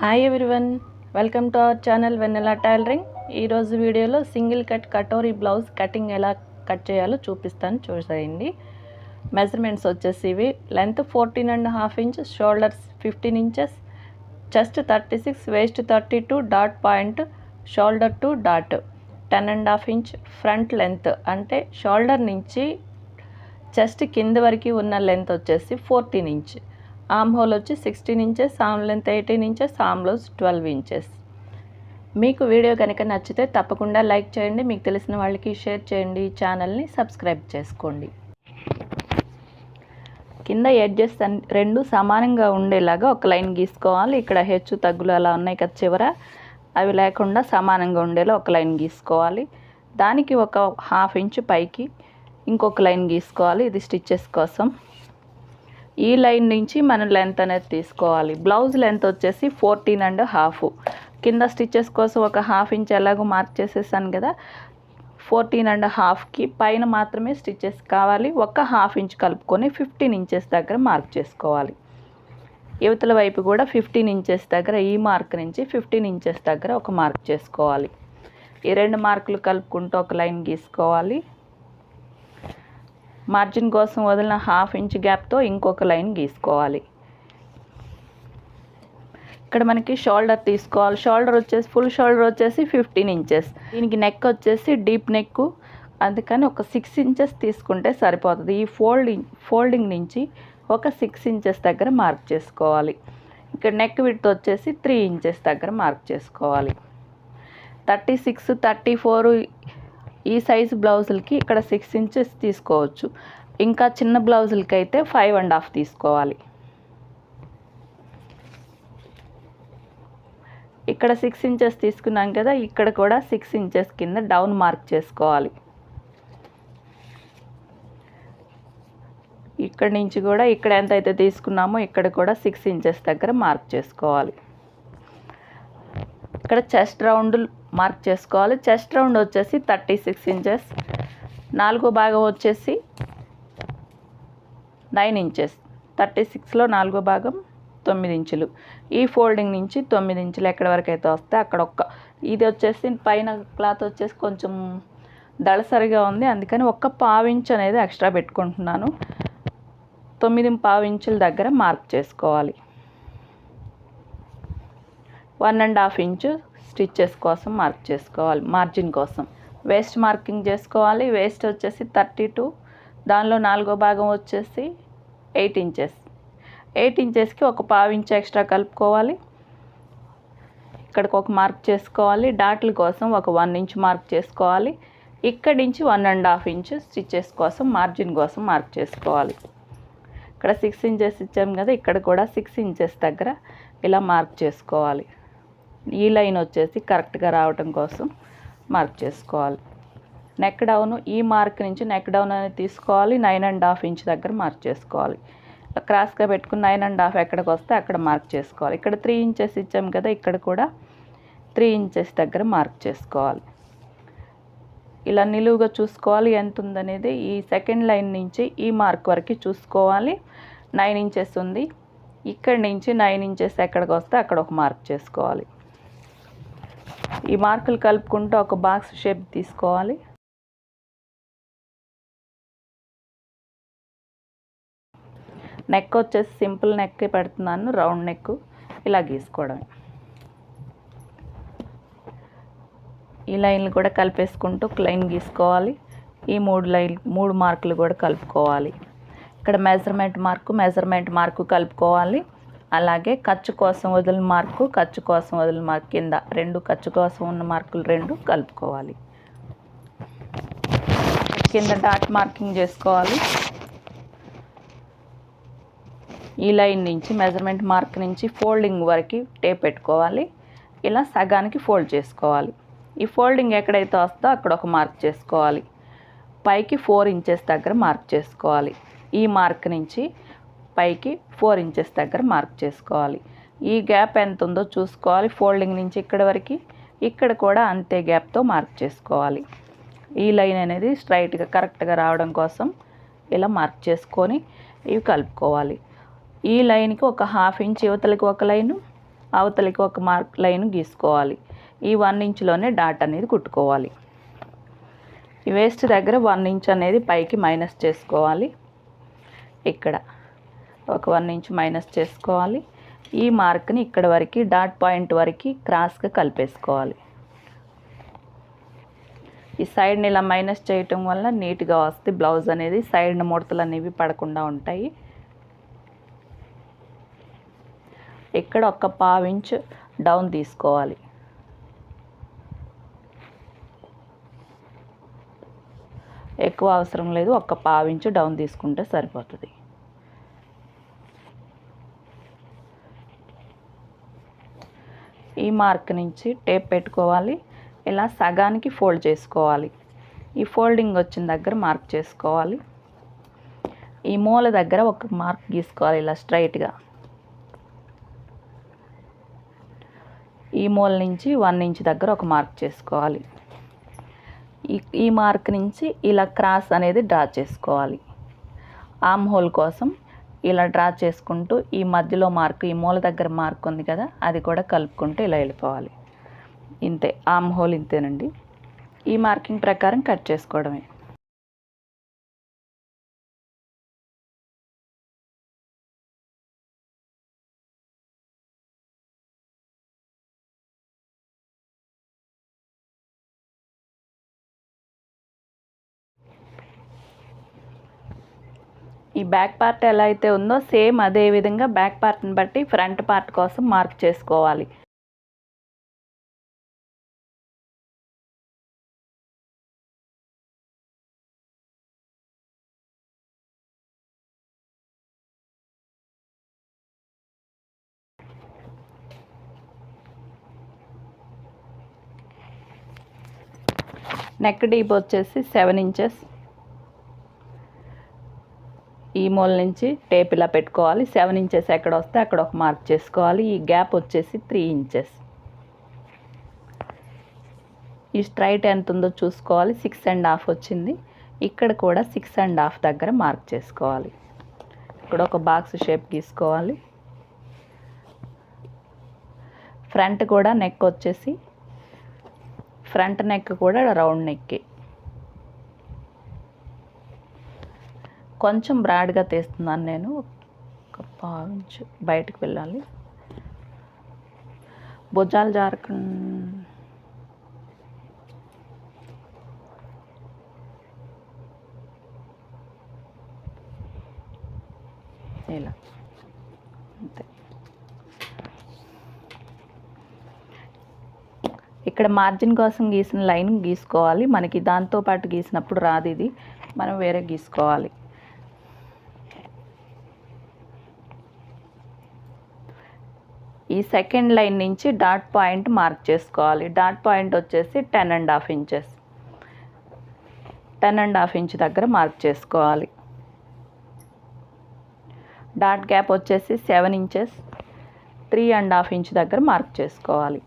Hi everyone welcome to our channel Vennela tailoring ఈరోజు వీడియోలో single cut katori blouse cutting ఎలా cut చేయాలో చూపిస్తాను చూసేయండి. మెజర్మెంట్స్ వచ్చేసి ఇవి. Length fourteen and half inch shoulders fifteen inches chest thirty six waist thirty two dot point shoulder to dot ten and half inch front length అంటే shoulder నుంచి chest కింద వరకు ఉన్న లెంత్ వచ్చేసి ఫోర్టీన్ ఇంచ్ ఆమ్ హోల్ వచ్చి sixteen inches arm length eighteen inches arm loose twelve inches. మీకు video కనుక నచ్చితే తప్పకుండా లైక్ చేయండి మీకు తెలిసిన వాళ్ళకి షేర్ చేయండి ఈ ఛానల్ని సబ్స్క్రైబ్ చేసుకోండి. కింద ఎడ్జెస్ రెండు సమానంగా ఉండేలాగా ఒక లైన్ గీసుకోవాలి. ఇక్కడ హెచ్చు తగ్గులు అలా ఉన్నాయి కదా చివర. అవి లేకుండా సమానంగా ఉండేలా ఒక లైన్ గీసుకోవాలి. దానికి ఒక హాఫ్ ఇంచ్ పైకి ఇంకొక లైన్ గీసుకోవాలి. ఇది స్టిచ్చెస్ కోసం. ఈ లైన్ నుంచి మనం లెంత్ అనేది తీసుకోవాలి. బ్లౌజ్ లెంత్ వచ్చేసి ఫోర్టీన్ అండ్ హాఫ్. కింద స్టిచ్చెస్ కోసం ఒక హాఫ్ ఇంచ్ ఎలాగో మార్క్ చేసేసాను కదా. ఫోర్టీన్ అండ్ హాఫ్కి పైన మాత్రమే స్టిచ్చెస్ కావాలి. ఒక హాఫ్ ఇంచ్ కలుపుకొని ఫిఫ్టీన్ ఇంచెస్ దగ్గర మార్క్ చేసుకోవాలి. యువతల వైపు కూడా ఫిఫ్టీన్ ఇంచెస్ దగ్గర ఈ మార్క్ నుంచి ఫిఫ్టీన్ ఇంచెస్ దగ్గర ఒక మార్క్ చేసుకోవాలి. ఈ రెండు మార్కులు కలుపుకుంటూ ఒక లైన్ గీసుకోవాలి. మార్జిన్ కోసం వదిలిన హాఫ్ ఇంచ్ గ్యాప్తో ఇంకొక లైన్ గీసుకోవాలి. ఇక్కడ మనకి షోల్డర్ తీసుకోవాలి. షోల్డర్ వచ్చేసి ఫుల్ షోల్డర్ వచ్చేసి ఫిఫ్టీన్ ఇంచెస్. దీనికి నెక్ వచ్చేసి డీప్ నెక్ అందుకని ఒక సిక్స్ ఇంచెస్ తీసుకుంటే సరిపోతుంది. ఈ ఫోల్డింగ్ ఫోల్డింగ్ నుంచి ఒక సిక్స్ ఇంచెస్ దగ్గర మార్క్ చేసుకోవాలి. ఇక్కడ నెక్ విడ్త్ వచ్చేసి త్రీ ఇంచెస్ దగ్గర మార్క్ చేసుకోవాలి. థర్టీ సిక్స్ థర్టీ ఫోర్ ఈ సైజు బ్లౌజులకి ఇక్కడ సిక్స్ ఇంచెస్ తీసుకోవచ్చు. ఇంకా చిన్న బ్లౌజులకి అయితే ఫైవ్ అండ్ హాఫ్ తీసుకోవాలి. ఇక్కడ సిక్స్ ఇంచెస్ తీసుకున్నాం కదా ఇక్కడ కూడా సిక్స్ ఇంచెస్ కింద డౌన్ మార్క్ చేసుకోవాలి. ఇక్కడ నుంచి కూడా ఇక్కడ ఎంత అయితే తీసుకున్నామో ఇక్కడ కూడా సిక్స్ ఇంచెస్ దగ్గర మార్క్ చేసుకోవాలి. ఇక్కడ చెస్ట్ రౌండ్ మార్క్ చేసుకోవాలి. చెస్ట్ రౌండ్ వచ్చేసి థర్టీ సిక్స్ ఇంచెస్. నాలుగో భాగం వచ్చేసి నైన్ ఇంచెస్. థర్టీ సిక్స్లో నాలుగో భాగం తొమ్మిది ఇంచులు. ఈ ఫోల్డింగ్ నుంచి తొమ్మిది ఇంచులు ఎక్కడి వరకు అయితే వస్తే అక్కడ ఒక్క ఇది వచ్చేసి పైన క్లాత్ వచ్చేసి కొంచెం దళసరిగా ఉంది. అందుకని ఒక్క పావించు అనేది ఎక్స్ట్రా పెట్టుకుంటున్నాను. తొమ్మిది పావించుల దగ్గర మార్క్ చేసుకోవాలి. One and half inch stitches కోసం మార్క్ చేసుకోవాలి మార్జిన్ కోసం. వేస్ట్ మార్కింగ్ చేసుకోవాలి వేస్ట్ వచ్చేసి థర్టీ టూ దానిలో నాలుగో భాగం వచ్చేసి ఎయిట్ ఇంచెస్. ఎయిట్ ఇంచెస్కి ఒక పావు ఇంచ్ ఎక్స్ట్రా కలుపుకోవాలి. ఇక్కడికి ఒక మార్క్ చేసుకోవాలి డాట్ల కోసం ఒక వన్ ఇంచ్ మార్క్ చేసుకోవాలి. ఇక్కడి నుంచి one and half inch stitches కోసం మార్జిన్ కోసం మార్క్ చేసుకోవాలి. ఇక్కడ సిక్స్ ఇంచెస్ ఇచ్చాము కదా ఇక్కడ కూడా సిక్స్ ఇంచెస్ దగ్గర ఇలా మార్క్ చేసుకోవాలి. ఈ లైన్ వచ్చేసి కరెక్ట్గా రావటం కోసం మార్క్ చేసుకోవాలి. నెక్ డౌన్ ఈ మార్క్ నుంచి నెక్ డౌన్ అనేది తీసుకోవాలి. నైన్ అండ్ హాఫ్ ఇంచ్ దగ్గర మార్క్ చేసుకోవాలి. క్రాస్గా పెట్టుకుని నైన్ అండ్ హాఫ్ ఎక్కడికి వస్తే అక్కడ మార్క్ చేసుకోవాలి. ఇక్కడ త్రీ ఇంచెస్ ఇచ్చాం కదా ఇక్కడ కూడా త్రీ ఇంచెస్ దగ్గర మార్క్ చేసుకోవాలి. ఇలా నిలువుగా చూసుకోవాలి. ఎంత ఉందనేది ఈ సెకండ్ లైన్ నుంచి ఈ మార్క్ వరకు చూసుకోవాలి. నైన్ ఇంచెస్ ఉంది. ఇక్కడి నుంచి నైన్ ఇంచెస్ ఎక్కడికి వస్తే అక్కడ ఒక మార్క్ చేసుకోవాలి. ఈ మార్కులు కలుపుకుంటూ ఒక బాక్స్ షేప్ తీసుకోవాలి. నెక్ వచ్చేసి సింపుల్ నెక్ పెడుతున్నాను రౌండ్ నెక్ ఇలా గీసుకోవడమే ఈ లైన్లు కూడా కలిపేసుకుంటూ ఒక లైన్ గీసుకోవాలి. ఈ మూడు లైన్ మూడు మార్కులు కూడా కలుపుకోవాలి. ఇక్కడ మెజర్మెంట్ మార్కు మెజర్మెంట్ మార్కు కలుపుకోవాలి. అలాగే ఖర్చు కోసం వదిలిన మార్కు ఖర్చు కోసం వదిలిన మార్క్ కింద రెండు ఖర్చు కోసం ఉన్న మార్కులు రెండు కలుపుకోవాలి. కింద డాట్ మార్కింగ్ చేసుకోవాలి. ఈ లైన్ నుంచి మెజర్మెంట్ మార్క్ నుంచి ఫోల్డింగ్ వరకు టేప్ పెట్టుకోవాలి. ఇలా సగానికి ఫోల్డ్ చేసుకోవాలి. ఈ ఫోల్డింగ్ ఎక్కడైతే వస్తుందో అక్కడ ఒక మార్క్ చేసుకోవాలి. పైకి ఫోర్ ఇంచెస్ దగ్గర మార్క్ చేసుకోవాలి. ఈ మార్క్ నుంచి పైకి ఫోర్ ఇంచెస్ దగ్గర మార్క్ చేసుకోవాలి. ఈ గ్యాప్ ఎంత ఉందో చూసుకోవాలి. ఫోల్డింగ్ నుంచి ఇక్కడ వరకు ఇక్కడ కూడా అంతే గ్యాప్తో మార్క్ చేసుకోవాలి. ఈ లైన్ అనేది స్ట్రైట్గా కరెక్ట్గా రావడం కోసం ఇలా మార్క్ చేసుకొని ఇవి కలుపుకోవాలి. ఈ లైన్కి ఒక హాఫ్ ఇంచ్ యువతలకి ఒక లైను అవతలికి ఒక మార్క్ లైన్ గీసుకోవాలి. ఈ వన్ ఇంచ్లోనే డాట్ అనేది కుట్టుకోవాలి. ఈ వేస్ట్ దగ్గర వన్ ఇంచ్ అనేది పైకి మైనస్ చేసుకోవాలి. ఇక్కడ. ఒక వన్ ఇంచ్ మైనస్ చేసుకోవాలి. ఈ మార్క్ని ఇక్కడ వరకు డాట్ పాయింట్ వరకు క్రాస్గా కలిపేసుకోవాలి. ఈ సైడ్ని ఇలా మైనస్ చేయటం వల్ల నీట్గా వస్తే బ్లౌజ్ అనేది సైడ్ ముడతలు అనేవి పడకుండా ఉంటాయి. ఇక్కడ ఒక పావించ్ డౌన్ తీసుకోవాలి. ఎక్కువ అవసరం లేదు ఒక్క పావించు డౌన్ తీసుకుంటే సరిపోతుంది. ఈ మార్క్ నుంచి టేప్ పెట్టుకోవాలి. ఇలా సగానికి ఫోల్డ్ చేసుకోవాలి. ఈ ఫోల్డింగ్ వచ్చిన దగ్గర మార్క్ చేసుకోవాలి. ఈ మూల దగ్గర ఒక మార్క్ గీసుకోవాలి ఇలా స్ట్రైట్గా ఈ మూల నుంచి వన్ ఇంచ్ దగ్గర ఒక మార్క్ చేసుకోవాలి. ఈ ఈ మార్క్ నుంచి ఇలా క్రాస్ అనేది డ్రా చేసుకోవాలి. ఆమ్ హోల్ కోసం ఇలా డ్రా చేసుకుంటూ ఈ మధ్యలో మార్క్ ఈ మూల దగ్గర మార్క్ ఉంది కదా అది కూడా కలుపుకుంటూ ఇలా వెళ్ళిపోవాలి. ఇంతే ఆమ్ హోల్ ఇంతేనండి. ఈ మార్కింగ్ ప్రకారం కట్ చేసుకోవడమే. ఈ బ్యాక్ పార్ట్ ఎలా అయితే ఉందో సేమ్ అదే విధంగా బ్యాక్ పార్ట్ని బట్టి ఫ్రంట్ పార్ట్ కోసం మార్క్ చేసుకోవాలి. నెక్ డీప్ వచ్చేసి సెవెన్ ఇంచెస్ ఈ మూల నుంచి టేప్ ఇలా పెట్టుకోవాలి. సెవెన్ ఇంచెస్ ఎక్కడ వస్తే అక్కడ ఒక మార్క్ చేసుకోవాలి. ఈ గ్యాప్ వచ్చేసి త్రీ ఇంచెస్. ఈ స్ట్రైట్ ఎంత ఉందో చూసుకోవాలి. సిక్స్ అండ్ హాఫ్ వచ్చింది. ఇక్కడ కూడా సిక్స్ అండ్ హాఫ్ దగ్గర మార్క్ చేసుకోవాలి. ఇక్కడ ఒక బాక్స్ షేప్ గీసుకోవాలి. ఫ్రంట్ కూడా నెక్ వచ్చేసి ఫ్రంట్ నెక్ కూడా రౌండ్ నెక్కి. కొంచెం బ్రాడ్గా తీస్తున్నాను నేను. ఒక పావించు బయటకు వెళ్ళాలి. భుజాలు జారకుండా ఇలా. అంతే. ఇక్కడ మార్జిన్ కోసం గీసిన లైన్ గీసుకోవాలి. మనకి దాంతో పాటు గీసినప్పుడు రాదు ఇది. మనం వేరే గీసుకోవాలి. ఈ సెకండ్ లైన్ నుంచి డాట్ పాయింట్ మార్క్ చేసుకోవాలి. డాట్ పాయింట్ వచ్చేసి ten and half inches. Ten and half inch దగ్గర మార్క్ చేసుకోవాలి. డాట్ గ్యాప్ వచ్చేసి seven inches. Three and half inch దగ్గర మార్క్ చేసుకోవాలి.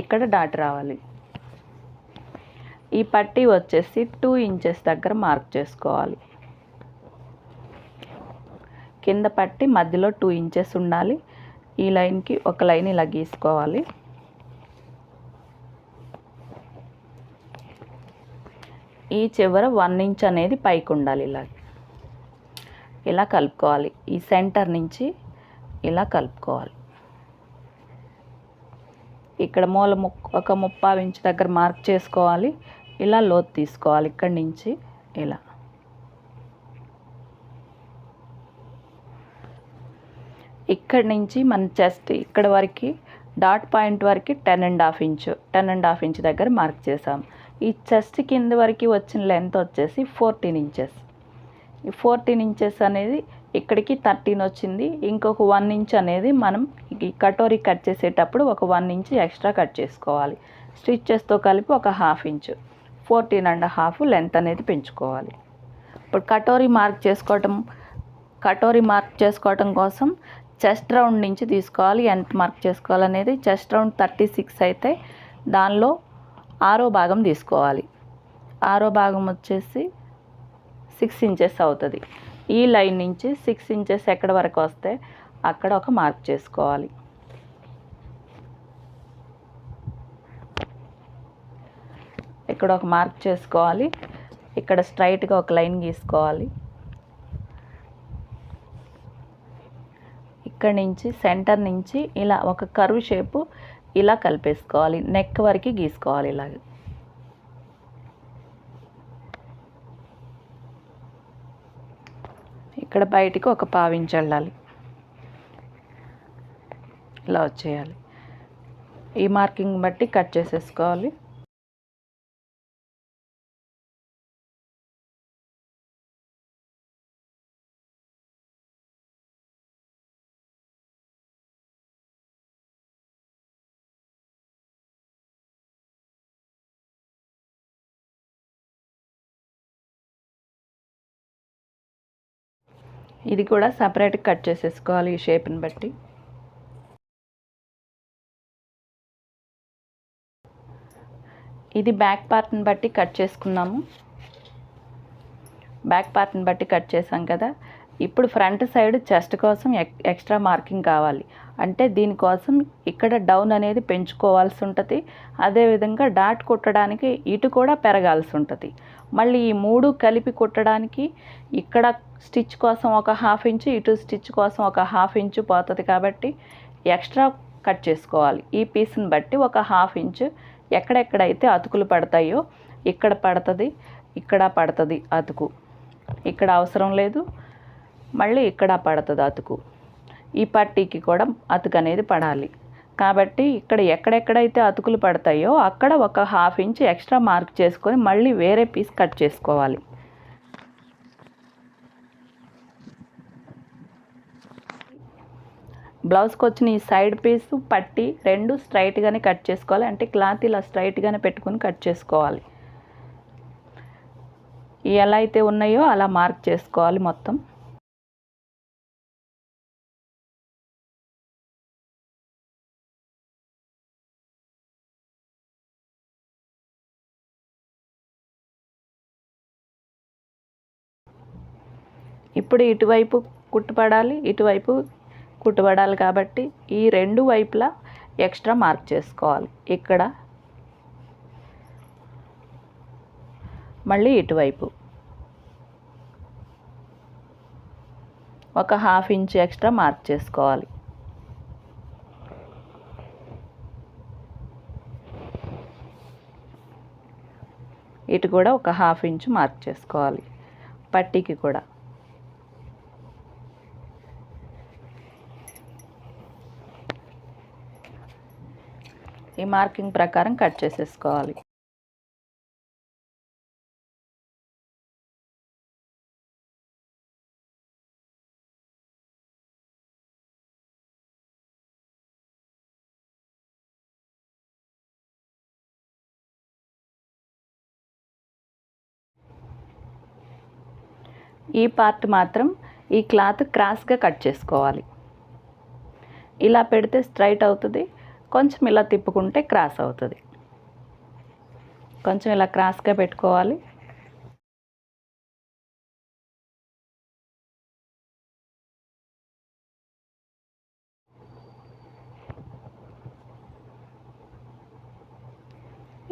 ఇక్కడ డాట్ రావాలి. ఈ పట్టీ వచ్చేసి టూ ఇంచెస్ దగ్గర మార్క్ చేసుకోవాలి. కింద పట్టి మధ్యలో టూ ఇంచెస్ ఉండాలి. ఈ లైన్కి ఒక లైన్ ఇలా గీసుకోవాలి. ఈ చివర వన్ ఇంచ్ అనేది పైకి ఉండాలి ఇలా. ఇలా కలుపుకోవాలి. ఈ సెంటర్ నుంచి ఇలా కలుపుకోవాలి. ఇక్కడ మూల ఒక ముప్పై ఇంచు దగ్గర మార్క్ చేసుకోవాలి. ఇలా లోతు తీసుకోవాలి. ఇక్కడి నుంచి ఇలా. ఇక్కడి నుంచి మన చెస్ట్ ఇక్కడ వరకు డాట్ పాయింట్ వరకు ten and half inch ten and half inch దగ్గర మార్క్ చేసాం ఈ చెస్ట్ కింద వరకు వచ్చిన లెంత్ వచ్చేసి ఫోర్టీన్ ఇంచెస్. ఈ ఫోర్టీన్ ఇంచెస్ అనేది ఇక్కడికి థర్టీన్ వచ్చింది. ఇంకొక వన్ ఇంచ్ అనేది మనం ఈ కటోరీ కట్ చేసేటప్పుడు ఒక వన్ ఇంచ్ ఎక్స్ట్రా కట్ చేసుకోవాలి. స్టిచ్చెస్తో కలిపి ఒక half inch fourteen and half length అనేది పెంచుకోవాలి. ఇప్పుడు కటోరీ మార్క్ చేసుకోవటం కటోరీ మార్క్ చేసుకోవటం కోసం చెస్ట్ రౌండ్ నుంచి తీసుకోవాలి ఎంత మార్క్ చేసుకోవాలి అనేది చెస్ట్ రౌండ్ థర్టీ సిక్స్ అయితే దానిలో ఆరో భాగం తీసుకోవాలి. ఆరో భాగం వచ్చేసి సిక్స్ ఇంచెస్ అవుతుంది. ఈ లైన్ నుంచి సిక్స్ ఇంచెస్ ఎక్కడ వరకు వస్తే అక్కడ ఒక మార్క్ చేసుకోవాలి. ఇక్కడ ఒక మార్క్ చేసుకోవాలి. ఇక్కడ స్ట్రైట్గా ఒక లైన్ గీసుకోవాలి. ఇక్కడ నుంచి సెంటర్ నుంచి ఇలా ఒక కర్వ్ షేపు ఇలా కలిపేసుకోవాలి. నెక్ వరకు గీసుకోవాలి ఇలాగ. ఇక్కడ బయటికి ఒక పావించి వెళ్ళాలి. ఇలా వచ్చేయాలి. ఈ మార్కింగ్ బట్టి కట్ చేసేసుకోవాలి. ఇది కూడా సపరేట్గా కట్ చేసేసుకోవాలి ఈ షేప్ని బట్టి. ఇది బ్యాక్ పార్ట్ని బట్టి కట్ చేసుకున్నాము. బ్యాక్ పార్ట్ని బట్టి కట్ చేసాం కదా. ఇప్పుడు ఫ్రంట్ సైడ్ చెస్ట్ కోసం ఎక్ ఎక్స్ట్రా మార్కింగ్ కావాలి. అంటే దీనికోసం ఇక్కడ డౌన్ అనేది పెంచుకోవాల్సి ఉంటుంది. అదేవిధంగా డాట్ కుట్టడానికి ఇటు కూడా పెరగాల్సి ఉంటుంది. మళ్ళీ ఈ మూడు కలిపి కుట్టడానికి ఇక్కడ స్టిచ్ కోసం ఒక హాఫ్ ఇంచు ఇటు స్టిచ్ కోసం ఒక హాఫ్ ఇంచు పోతుంది కాబట్టి ఎక్స్ట్రా కట్ చేసుకోవాలి. ఈ పీస్ని బట్టి ఒక హాఫ్ ఇంచు ఎక్కడెక్కడైతే అతుకులు పడతాయో ఇక్కడ పడుతుంది ఇక్కడ పడుతుంది అతుకు. ఇక్కడ అవసరం లేదు మళ్ళీ ఇక్కడ పడుతుంది అతుకు. ఈ పట్టీకి కూడా అతుకు అనేది పడాలి. కాబట్టి ఇక్కడ ఎక్కడెక్కడైతే అతుకులు పడతాయో అక్కడ ఒక హాఫ్ ఇంచ్ ఎక్స్ట్రా మార్క్ చేసుకొని మళ్ళీ వేరే పీస్ కట్ చేసుకోవాలి. బ్లౌజ్కి వచ్చిన ఈ సైడ్ పీస్ పట్టి రెండు స్ట్రైట్గానే కట్ చేసుకోవాలి. అంటే క్లాత్ ఇలా స్ట్రైట్గానే పెట్టుకుని కట్ చేసుకోవాలి. ఎలా అయితే ఉన్నాయో అలా మార్క్ చేసుకోవాలి మొత్తం. ఇప్పుడు ఇటువైపు కుట్టుపడాలి ఇటువైపు కుట్టుపడాలి కాబట్టి ఈ రెండు వైపులా ఎక్స్ట్రా మార్క్ చేసుకోవాలి. ఇక్కడ మళ్ళీ ఇటువైపు. ఒక హాఫ్ ఇంచ్ ఎక్స్ట్రా మార్క్ చేసుకోవాలి. ఇటు కూడా ఒక హాఫ్ ఇంచ్ మార్క్ చేసుకోవాలి. పట్టీకి కూడా. ఈ మార్కింగ్ ప్రకారం కట్ చేసేసుకోవాలి. ఈ పార్ట్ మాత్రం ఈ క్లాత్ క్రాస్గా కట్ చేసుకోవాలి. ఇలా పెడితే స్ట్రైట్ అవుతుంది. కొంచెం ఇలా తిప్పుకుంటే క్రాస్ అవుతుంది. కొంచెం ఇలా క్రాస్గా పెట్టుకోవాలి.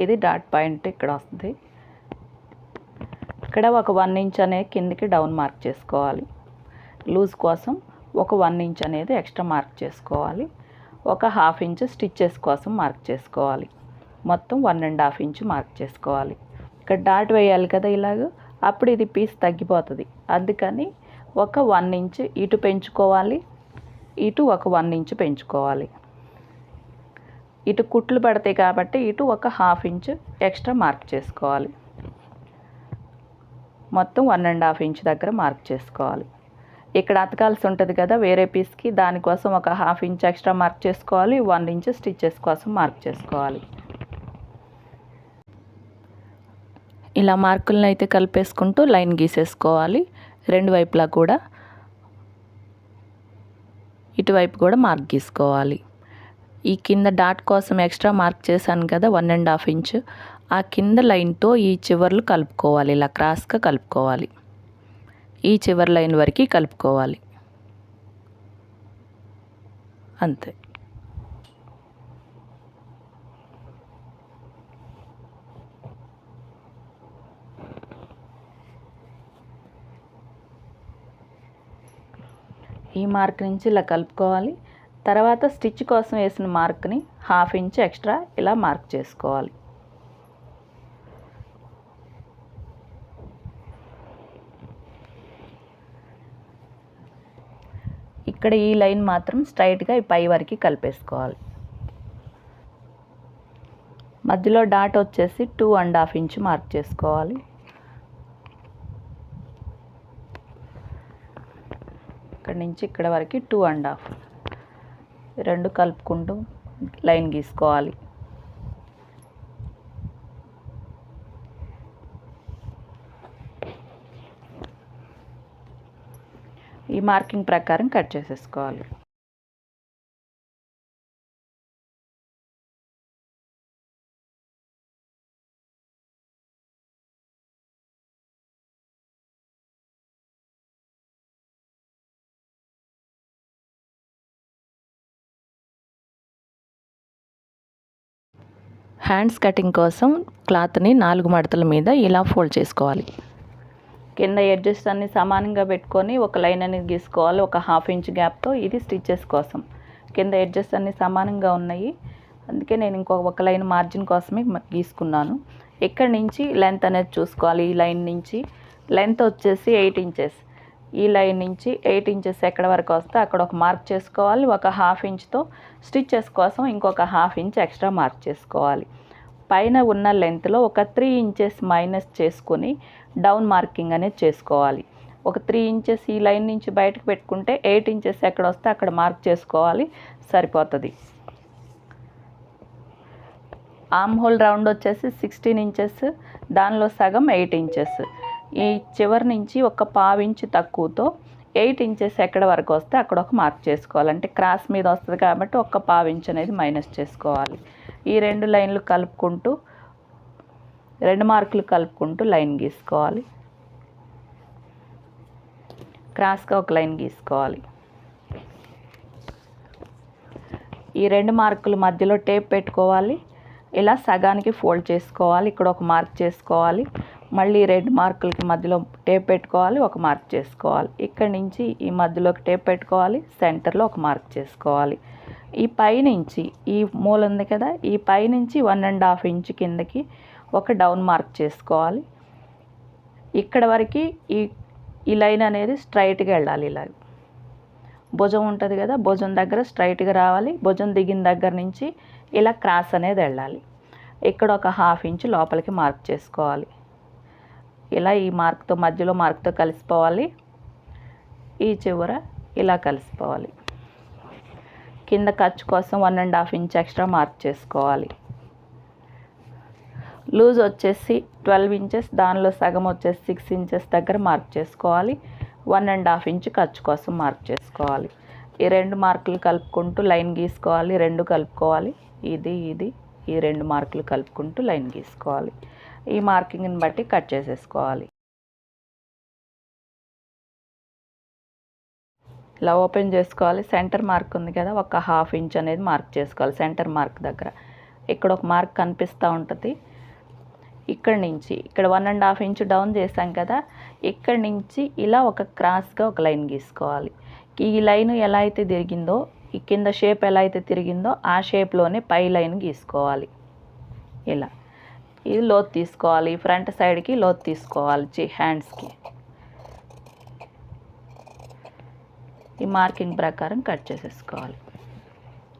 ఇది డాట్ పాయింట్ ఇక్కడ వస్తుంది. ఇక్కడ ఒక వన్ ఇంచ్ అనేది కిందికి డౌన్ మార్క్ చేసుకోవాలి. లూజ్ కోసం ఒక వన్ ఇంచ్ అనేది ఎక్స్ట్రా మార్క్ చేసుకోవాలి. ఒక హాఫ్ ఇంచ్ స్టిచ్చెస్ కోసం మార్క్ చేసుకోవాలి. మొత్తం one and half inch mark చేసుకోవాలి. ఇక్కడ డాట్ వేయాలి కదా ఇలాగ? అప్పుడు ఇది పీస్ తగ్గిపోతుంది. అందుకని ఒక వన్ ఇంచ్ ఇటు పెంచుకోవాలి. ఇటు ఒక వన్ ఇంచ్ పెంచుకోవాలి. ఇటు కుట్లు పడతాయి కాబట్టి ఇటు ఒక హాఫ్ ఇంచ్ ఎక్స్ట్రా మార్క్ చేసుకోవాలి. మొత్తం వన్ అండ్ హాఫ్ ఇంచ్ దగ్గర మార్క్ చేసుకోవాలి. ఇక్కడ అతకాల్సి ఉంటుంది కదా వేరే పీస్కి దానికోసం ఒక హాఫ్ ఇంచ్ ఎక్స్ట్రా మార్క్ చేసుకోవాలి వన్ ఇంచ్ స్టిచ్చెస్ కోసం మార్క్ చేసుకోవాలి. ఇలా మార్కులను అయితే కలిపేసుకుంటూ లైన్ గీసేసుకోవాలి. రెండు వైపులా కూడా ఇటువైపు కూడా మార్క్ గీసుకోవాలి. ఈ కింద డాట్ కోసం ఎక్స్ట్రా మార్క్ చేశాను కదా వన్ అండ్ హాఫ్ ఇంచ్. ఆ కింద లైన్తో ఈ చివర్లు కలుపుకోవాలి ఇలా క్రాస్గా కలుపుకోవాలి. ఈ చివరి లైన్ వరకు కలుపుకోవాలి. అంతే. ఈ మార్క్ నుంచి ఇలా కలుపుకోవాలి. తర్వాత స్టిచ్ కోసం వేసిన మార్క్ని హాఫ్ ఇంచ్ ఎక్స్ట్రా ఇలా మార్క్ చేసుకోవాలి. ఇక్కడ ఈ లైన్ మాత్రం స్ట్రైట్గా ఈ పై వరకు కలిపేసుకోవాలి. మధ్యలో డాట్ వచ్చేసి two and half inch mark చేసుకోవాలి. ఇక్కడ నుంచి ఇక్కడ వరకు టూ అండ్ హాఫ్ రెండు కలుపుకుంటూ లైన్ గీసుకోవాలి. ఈ మార్కింగ్ ప్రకారం కట్ చేసేసుకోవాలి. హ్యాండ్స్ కటింగ్ కోసం క్లాత్ని నాలుగు మడతల మీద ఇలా ఫోల్డ్ చేసుకోవాలి. కింద ఎడ్జెస్ అన్ని సమానంగా పెట్టుకొని ఒక లైన్ అనేది గీసుకోవాలి ఒక హాఫ్ ఇంచ్ గ్యాప్తో ఇది స్టిచ్చెస్ కోసం. కింద ఎడ్జెస్ అన్ని సమానంగా ఉన్నాయి. అందుకే నేను ఇంకొక ఒక లైన్ మార్జిన్ కోసమే గీసుకున్నాను. ఇక్కడ నుంచి లెంత్ అనేది చూసుకోవాలి ఈ లైన్ నుంచి? లెంత్ వచ్చేసి ఎయిట్ ఇంచెస్. ఈ లైన్ నుంచి ఎయిట్ ఇంచెస్ ఎక్కడ వరకు వస్తే అక్కడ ఒక మార్క్ చేసుకోవాలి ఒక హాఫ్ ఇంచ్తో స్టిచ్చెస్ కోసం ఇంకొక హాఫ్ ఇంచ్ ఎక్స్ట్రా మార్క్ చేసుకోవాలి. పైన ఉన్న లెంత్లో ఒక త్రీ ఇంచెస్ మైనస్ చేసుకొని డౌన్ మార్కింగ్ అనేది చేసుకోవాలి. ఒక త్రీ ఇంచెస్ ఈ లైన్ నుంచి బయటకు పెట్టుకుంటే ఎయిట్ ఇంచెస్ ఎక్కడ వస్తే అక్కడ మార్క్ చేసుకోవాలి సరిపోతుంది. ఆమ్ హోల్ రౌండ్ వచ్చేసి సిక్స్టీన్ ఇంచెస్ దానిలో సగం ఎయిట్ ఇంచెస్ ఈ చివరి నుంచి ఒక పావు ఇంచు తక్కువతో ఎయిట్ ఇంచెస్ ఎక్కడ వరకు వస్తే అక్కడ ఒక మార్క్ చేసుకోవాలి. అంటే క్రాస్ మీద వస్తుంది కాబట్టి ఒక పావు అనేది మైనస్ చేసుకోవాలి. ఈ రెండు లైన్లు కలుపుకుంటూ రెండు మార్కులు కలుపుకుంటూ లైన్ గీసుకోవాలి. క్రాస్గా ఒక లైన్ గీసుకోవాలి. ఈ రెండు మార్కుల మధ్యలో టేప్ పెట్టుకోవాలి. ఇలా సగానికి ఫోల్డ్ చేసుకోవాలి. ఇక్కడ ఒక మార్క్ చేసుకోవాలి. మళ్ళీ రెండు మార్కులకి మధ్యలో టేప్ పెట్టుకోవాలి. ఒక మార్క్ చేసుకోవాలి. ఇక్కడ నుంచి ఈ మధ్యలోకి టేప్ పెట్టుకోవాలి. సెంటర్లో ఒక మార్క్ చేసుకోవాలి. ఈ పైనుంచి ఈ మూల ఉంది కదా ఈ పైనుంచి వన్ అండ్ హాఫ్ ఇంచ్ కిందకి ఒక డౌన్ మార్క్ చేసుకోవాలి. ఇక్కడ వరకు ఈ ఈ లైన్ అనేది స్ట్రైట్గా వెళ్ళాలి ఇలా. భుజం ఉంటుంది కదా భుజం దగ్గర స్ట్రైట్గా రావాలి. భుజం దిగిన దగ్గర నుంచి ఇలా క్రాస్ అనేది వెళ్ళాలి. ఇక్కడ ఒక హాఫ్ ఇంచ్ లోపలికి మార్క్ చేసుకోవాలి. ఇలా ఈ మార్క్తో మధ్యలో మార్క్తో కలిసిపోవాలి. ఈ చివర ఇలా కలిసిపోవాలి. కింద ఖర్చు కోసం one and half inch extra mark చేసుకోవాలి. లూజ్ వచ్చేసి ట్వెల్వ్ ఇంచెస్ దానిలో సగం వచ్చేసి సిక్స్ ఇంచెస్ దగ్గర మార్క్ చేసుకోవాలి. వన్ అండ్ హాఫ్ ఇంచ్ ఖర్చు కోసం మార్క్ చేసుకోవాలి. ఈ రెండు మార్కులు కలుపుకుంటూ లైన్ గీసుకోవాలి రెండు కలుపుకోవాలి. ఇది ఇది ఈ రెండు మార్కులు కలుపుకుంటూ లైన్ గీసుకోవాలి. ఈ మార్కింగ్ని బట్టి కట్ చేసేసుకోవాలి. ఇలా ఓపెన్ చేసుకోవాలి. సెంటర్ మార్క్ ఉంది కదా ఒక హాఫ్ ఇంచ్ అనేది మార్క్ చేసుకోవాలి సెంటర్ మార్క్ దగ్గర. ఇక్కడ ఒక మార్క్ కనిపిస్తూ ఉంటుంది. ఇక్కడ నుంచి ఇక్కడ one and half inch down చేసాం కదా ఇక్కడ నుంచి ఇలా ఒక క్రాస్గా ఒక లైన్ గీసుకోవాలి. ఈ లైన్ ఎలా అయితే తిరిగిందో ఈ కింద షేప్ ఎలా అయితే తిరిగిందో ఆ షేప్లోనే పై లైన్ గీసుకోవాలి. ఇలా. ఇది లోతు తీసుకోవాలి ఫ్రంట్ సైడ్కి లోతు తీసుకోవాలి చి హ్యాండ్స్కి. ఈ మార్కింగ్ ప్రకారం కట్ చేసేసుకోవాలి.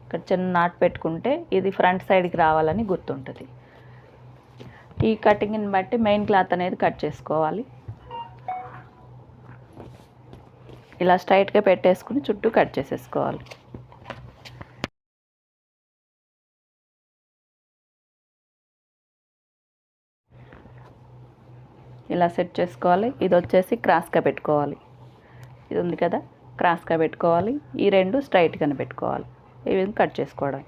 ఇక్కడ చిన్న నాట్ పెట్టుకుంటే ఇది ఫ్రంట్ సైడ్కి రావాలని గుర్తుంటుంది. ఈ కటింగ్ని బట్టి మెయిన్ క్లాత్ అనేది కట్ చేసుకోవాలి. ఇలా స్ట్రైట్గా పెట్టేసుకుని చుట్టూ కట్ చేసేసుకోవాలి. ఇలా సెట్ చేసుకోవాలి. ఇది వచ్చేసి క్రాస్గా పెట్టుకోవాలి. ఇది ఉంది కదా? క్రాస్గా పెట్టుకోవాలి. ఈ రెండు స్ట్రైట్గానే పెట్టుకోవాలి. ఈ విధంగా కట్ చేసుకోవడం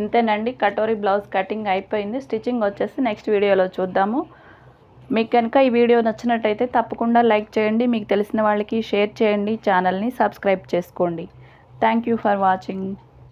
ఇంతేనండి కటోరీ బ్లౌజ్ కటింగ్ అయిపోయింది. స్టిచ్చింగ్ వచ్చేసి నెక్స్ట్ వీడియోలో చూద్దాము. మీకు కనుక ఈ వీడియో నచ్చినట్టయితే తప్పకుండా లైక్ చేయండి మీకు తెలిసిన వాళ్ళకి షేర్ చేయండి ఛానల్ని సబ్స్క్రైబ్ చేసుకోండి. Thank you for watching.